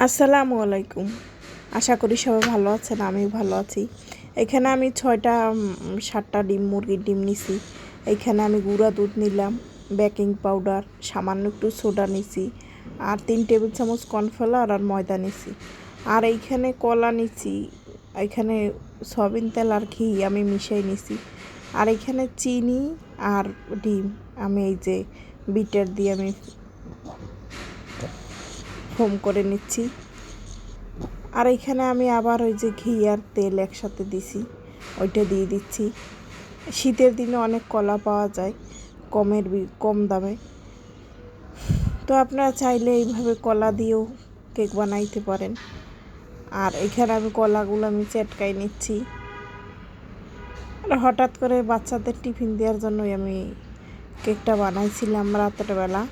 আসসালামু আলাইকুম। আশা করি সবাই ভালো আছেন, আমিও ভালো আছি। এখানে আমি ছয়টা সাতটা ডিম, মুরগির ডিম নিছি। এখানে আমি গুঁড়া দুধ নিলাম, বেকিং পাউডার, সামান্য একটু সোডা নিছি, আর তিন টেবিল চামচ কর্নফ্লাওয়ার আর ময়দা নিছি। আর এইখানে কলা নিছি, এখানে সয়াবিন তেল আর ঘি আমি মিশাই নিছি। আর এখানে চিনি আর ডিম, আমি এই যে বিটার দিয়ে আমি ফোম করে নিচ্ছি। আর এখানে আমি আবার ওই যে ঘি আর তেল একসাথে দিছি, ওইটা দিয়ে দিচ্ছি। শীতের দিনে অনেক কলা পাওয়া যায়, কমের কম দামে। তো আপনারা চাইলে এইভাবে কলা দিয়েও কেক বানাইতে পারেন। আর এখানে আমি কলাগুলো আমি চেটকাই নিচ্ছি। আর হঠাৎ করে বাচ্চাদের টিফিন দেওয়ার জন্যই আমি কেকটা বানাইছিলাম রাতের বেলা।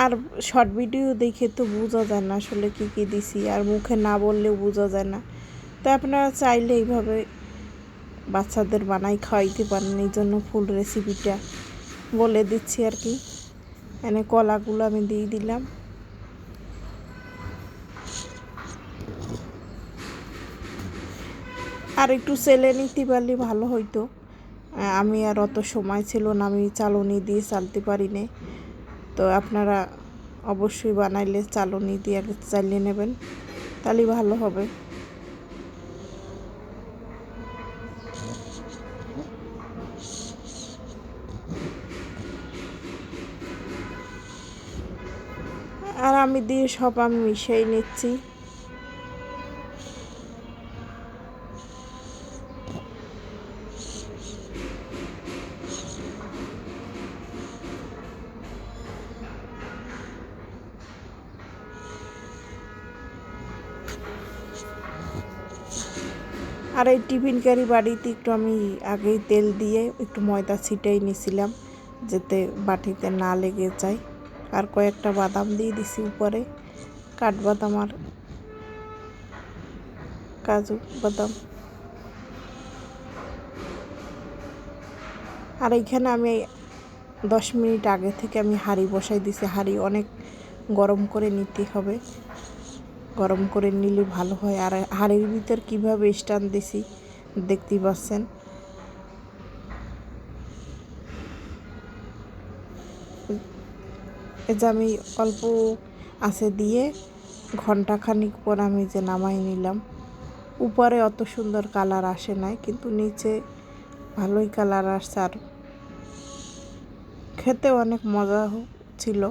আর শর্ট ভিডিও দেখে তো বোঝা যায় না আসলে কী কী দিছি, আর মুখে না বললেও বোঝা যায় না। তো আপনারা চাইলে এইভাবে বাচ্চাদের বানাই খাওয়াইতে পারেন, এই জন্য ফুল রেসিপিটা বলে দিচ্ছি আর কি। এনে কলাগুলো আমি দিয়ে দিলাম। আর একটু সেলে নিতে পারলে ভালো হইতো। আমি আর অত সময় ছিল না, আমি চালনি দিয়ে চালতে পারি না তো আপনারা অবশ্যই বানাইলে চালনি দিয়ে চালিয়ে নেবেন তাহলে ভালো হবে। আর আমি দিয়ে সব আমি মিশাই নিচ্ছি। আর এই টিফিন কারি বাড়িতে একটু আমি আগেই তেল দিয়ে একটু ময়দা ছিটাই নিয়েছিলাম যাতে বাটিতে না লেগে যায়। আর কয়েকটা বাদাম দিয়ে দিছি উপরে, কাঠবাদাম আর কাজু বাদাম। আর এইখানে আমি দশ মিনিট আগে থেকে আমি হাঁড়ি বসাই দিছি, হাঁড়ি অনেক গরম করে নিতে হবে। গরম করে নিলে ভালো হয়। আর হাঁড়ির ভিতর কীভাবে স্ট্যান্ড দিছি দেখতেই পাচ্ছেন। যে আমি অল্প আছে দিয়ে ঘণ্টা খানিক পর আমি যে নামাই নিলাম। উপরে অত সুন্দর কালার আসে নাই, কিন্তু নিচে ভালোই কালার আসছে। আর খেতে অনেক মজা ছিল।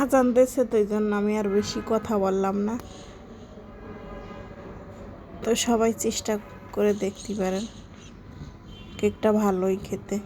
আজান দিয়েছে তো জন্য আমি আর বেশি কথা বললাম না। তো সবাই চেষ্টা করে দেখতে পারেন, কেকটা ভালোই খেতে।